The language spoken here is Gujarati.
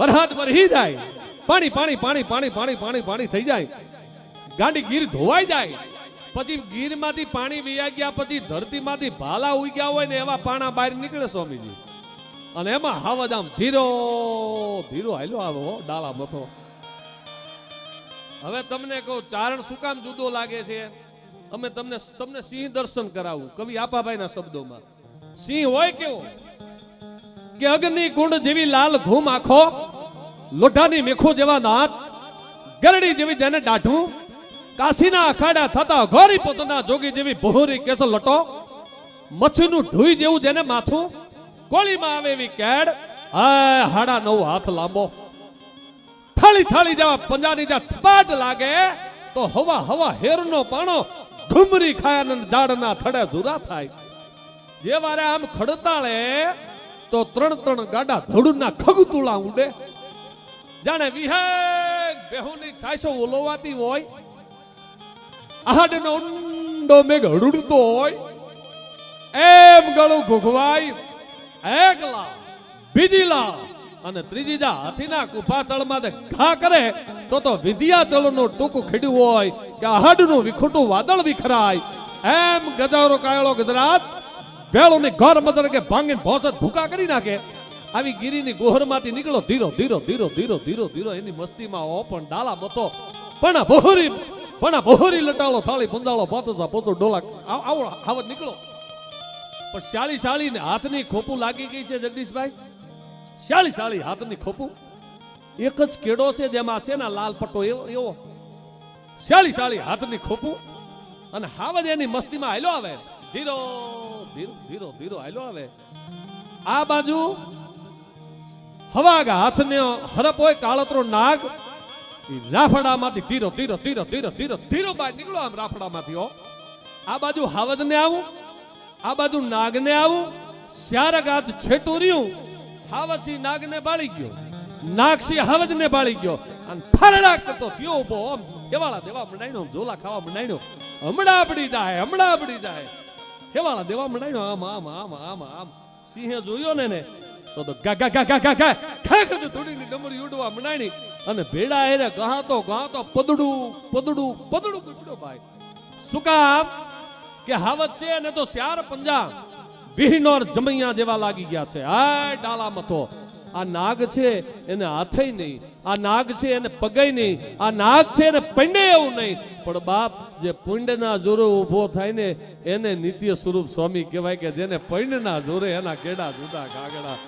વરસાદ વરહી જાય. પાણી પાણી પાણી પાણી પાણી પાણી પાણી થઈ જાય. ગાડી ગીર ધોવાઈ જાય. પછી ગીરમાંથી પાણી વિયા ગયા, પછી ધરતીમાંથી ભાલા ઉગ્યા હોય ને એવા પાણા બહાર નીકળે સ્વામીજી. અને એમાં હાવજ આમ ધીરો ધીરો હાલ્યો આવો ડાલા મથો. હવે તમને કહું, ચારણ શું કામ જુદો લાગે છે? અમે તમને તમને સિંહ દર્શન કરાવું, કવિ આપાભાઈના શબ્દોમાં. સિંહ હોય કેવો? કે અગ્નિ કુંડ જેવી લાલ ઘૂમ આખો લોઢાની મેખો જેવા દાંત ગરડી જેવી જેને દાઢું, કાશીના અખાડા થતા ઘોરી પોતાના જોગી જેવી બહોરી કેસો લટો, મચ્છીનું ઢુઈ જેવું જેને માથું, કોળીમાં આવે એવી કેડ આ હાડા નવ હાથ લાંબો. થાળી થાળી જેવા પંજાની જ્યાં થપાટ લાગે, તો હવા હવા હેરનો પાણો ઘુમરી અને ઝાડના થડે જુરા થાય. જે વારે આમ ખડતાળે, તો ત્રણ ત્રણ ગાડા ધડુના ખગતુળા ઉડે જાણે વિહેગ બેહુની છાયસો ઓલોવાતી હોય. આહાડનો ઊંડો મેઘ હડુડતો હોય. એમ ગળું ઘૂઘવાય એકલા, બીજીલા અને ત્રીજી જા હાથીના કુફા તળમાં ઘા કરે તો તો વિંધ્યાચલનું ટૂંકું ખેડ્યું હોય કે આહાડનું વિખોટું વાદળ વિખરાય. એમ ગજારો કાયળો ગુજરાત, વેળોની ઘર મદર કે ભાંગીને ભોસત ભૂકા કરી નાખે. આવી ગીરીની ગોહરમાંથી નીકળો, ધીરો ધીરો ધીરો ધીરો ધીરો ધીરો. એની મસ્તીમાં ઓ પણ ડાલા મતો પણ આ પણ આ લટાળો, થાળી પુંદાળો પાતોતા પોતો ડોલા. આવો આવત નીકળો. પણ શાળી શાળી ને હાથની ખોપું લાગી ગઈ છે, જગદીશભાઈ. શાળી શાળી હાથની ખોપું. એક જ કેડો છે જેમાં છે ને લાલ પટ્ટો એવો એવો. શાળી શાળી હાથની ખોપું. અને હાવજ એની મસ્તીમાં હાલ્યો આવે. ધીરો ધીરો ધીરો ધીરો હાલ્યો આવે. આ બાજુ હવાગા હાથને હરપ હોય કાળતરો નાગ રાફડામાંથી ધીરો ધીરો ધીરો ધીરો ધીરો ધીરો બહાર નીકળો આમ રાફડામાંથી, હો. આ બાજુ હાવજને આવું, આ બાજુ નાગને આવું, શ્યારક હાથ છેટું રહ્યું, હાવસી નાગને બાળી ગયો, નાગસી હાવજને બાળી ગયો, અને ફરડા કરતો થયો ઊભો આમ કેવાળા દેવા મંડાણ્યો ઝોલા ખાવા મંડાણ્યો હમણાં પડી જાય, હમણાં પડી જાય કેવાળા દેવા મંડાણ્યો આમ આમ આમ આમ આમ, સિંહે જોયો ને ને તો તો ગા ગા ગા ગા ગા ગા. ખા ખા થોડીની ડમરી ઉડવા મનાણી અને ભેડા એને ગાતો ગાતો પદડું પદડું પદડું કૂટડો ભાઈ. શું કે હાવત છે ને તો શ્યાર પંજા વિહનોર જમૈયા જેવા લાગી ગયા છે. આ ડાલા મથો. આ નાગ છે એને હાથે નહીં. આ નાગ છે એને પગે નહીં. આ નાગ છે એને પંડે એવું નહીં. પણ બાપ, જે પુંડના જોરે ઊભો થાય ને એને નિત્ય સ્વરૂપ સ્વામી કહેવાય કે જેને પૈંડના જોરે એના કેડા જુદા કાગડા